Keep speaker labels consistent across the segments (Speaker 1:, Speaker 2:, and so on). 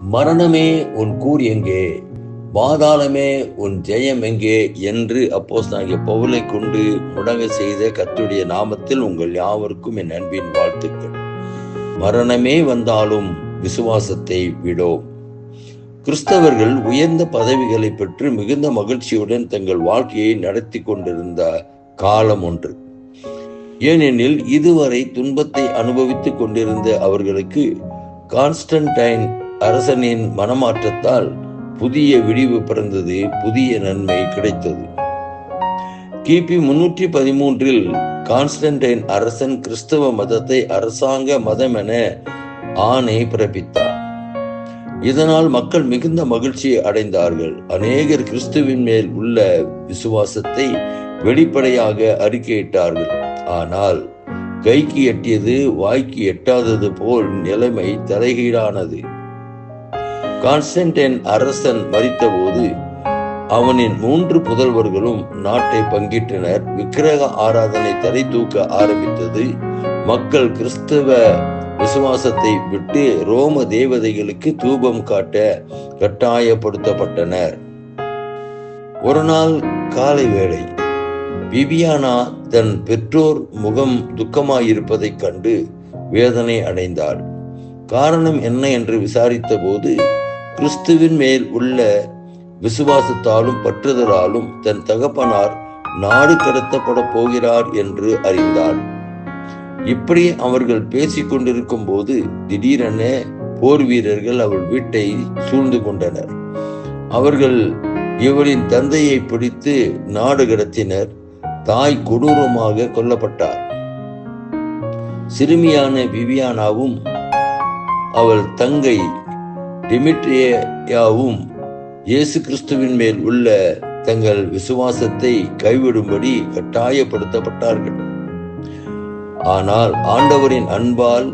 Speaker 1: மரணமே உன் கூர் எங்கே? பாதாளமே உன் ஜெயம் எங்கே? என்று அப்போஸ் அப்போஸ்தலனாகிய பவுலை கொண்டு முடங்க செய்த கத்துடைய நாமத்தில் உங்கள் யாவருக்கும் என் அன்பின் வாழ்த்துக்கள். மரணமே வந்தாலும் விசுவாசத்தை விடோம் கிறிஸ்தவர்கள் உயர்ந்த பதவிகளை பெற்று மிகுந்த மகிழ்ச்சியுடன் தங்கள் வாழ்க்கையை நடத்தி கொண்டிருந்த காலம் ஒன்று. ஏனெனில் இதுவரை துன்பத்தை அனுபவித்துக் கொண்டிருந்த அவர்களுக்கு கான்ஸ்டன்டைன் அரசனின் மனமாற்றத்தால் புதிய விடிவு பிறந்தது புதிய நன்மை கிடைத்தது. கிபி முன்னூற்றி பதிமூன்றில் கான்ஸ்டன்டைன் அரசன் கிறிஸ்தவ மதத்தை அரசாங்க மதம் என ஆணை பிறப்பித்தார். இதனால் மக்கள் மிகுந்த மகிழ்ச்சியை அடைந்தார்கள். அநேகர் கிறிஸ்துவின் மேல் உள்ள விசுவாசத்தை வெளிப்படையாக அறிக்கையிட்டார்கள். ஆனால் கைக்கு எட்டியது வாய்க்கு எட்டாதது போல் நிலைமை தலைகீழானது. கான்ஸ்டன்டைன் அரசன் மறித்தபோது அவனின் மூன்று புதல்வர்களும் நாட்டை பங்கிட்டனர். விக்கிரக ஆராதனை தலை தூக்க ஆரம்பித்தது. மக்கள் கிறிஸ்தவ விசுவாசத்தை விட்டு ரோம தேவதைகளுக்கு தூபம் காட்ட கட்டாயப்படுத்தப்பட்டனர். ஒரு நாள் காலை வேளை விவியானா தன் பெற்றோர் முகம் துக்கமாயிருப்பதைக் கண்டு வேதனை அடைந்தாள். காரணம் என்ன என்று விசாரித்த போது கிறிஸ்துவின் மேல் உள்ள விசுவாசத்தாலும் பற்றுதலாலும் தன் தகப்பனார் நாடு கடத்தப்பட போகிறார் என்று அறிந்தார் இப்படி அவர்கள் பேசிக் கொண்டிருக்கும் போது திடீரென போர் வீரர்கள் அவள் வீட்டை சூழ்ந்து கொண்டனர். அவர்கள் இவளின் தந்தையை பிடித்து நாடு கடத்தினர். தாய் கொடூரமாக கொல்லப்பட்டார் சிறுமியான விவியானாவும் அவள் தங்கை டிமிட்ரியாவும் இயேசு கிறிஸ்துவின் மேல் உள்ள தங்கள் விசுவாசத்தை கைவிடும்படி கட்டாயப்படுத்தப்பட்டார்கள். ஆனால் ஆண்டவரின் அன்பால்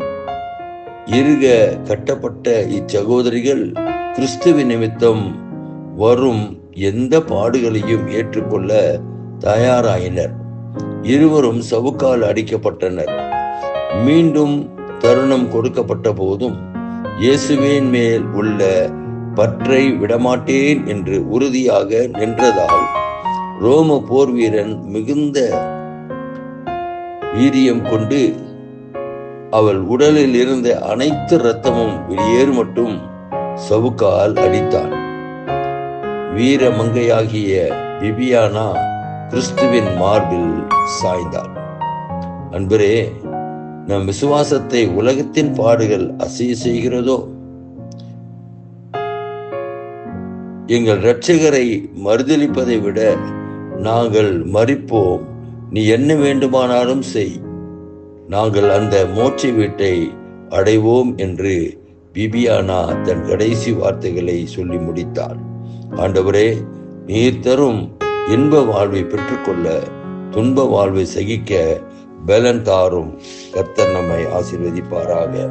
Speaker 1: இருக கட்டப்பட்ட இச்சகோதரிகள் கிறிஸ்துவின் நிமித்தம் வரும் எந்த பாடுகளையும் ஏற்றுக்கொள்ள தயாராயினர். இருவரும் சவுக்கால் அடிக்கப்பட்டனர். மீண்டும் தருணம் கொடுக்கப்பட்ட போதும் இயேசுவின் மேல் உள்ள பற்றை விடமாட்டேன் என்று உறுதியாக நின்றதால் ரோம போர் வீரன் மிகுந்த வீரியம் கொண்டு அவள் உடலில் இருந்த அனைத்து இரத்தமும் வெளியேறு மட்டும் சவுக்கால் அடித்தான். வீர மங்கையாகிய பிபியானா கிறிஸ்துவின் மார்பில் சாய்ந்தாள். அன்பரே நம் விசுவாசத்தை உலகத்தின் பாடுகள் அசைய செய்கிறதோ? எங்கள் இரட்சகரை மறுதளிப்பதை விட நாங்கள் மறிப்போம். நீ என்ன வேண்டுமானாலும் செய். நாங்கள் அந்த மோட்ச வீட்டை அடைவோம் என்று பிபியானா தன் கடைசி வார்த்தைகளை சொல்லி முடித்தாள். ஆண்டவரே நீர் தரும் இன்ப வாழ்வை பெற்றுக்கொள்ள துன்ப வாழ்வை சகிக்க பலன் தாரும். கர்த்தர் நம்மை ஆசிர்வதிப்பாராக.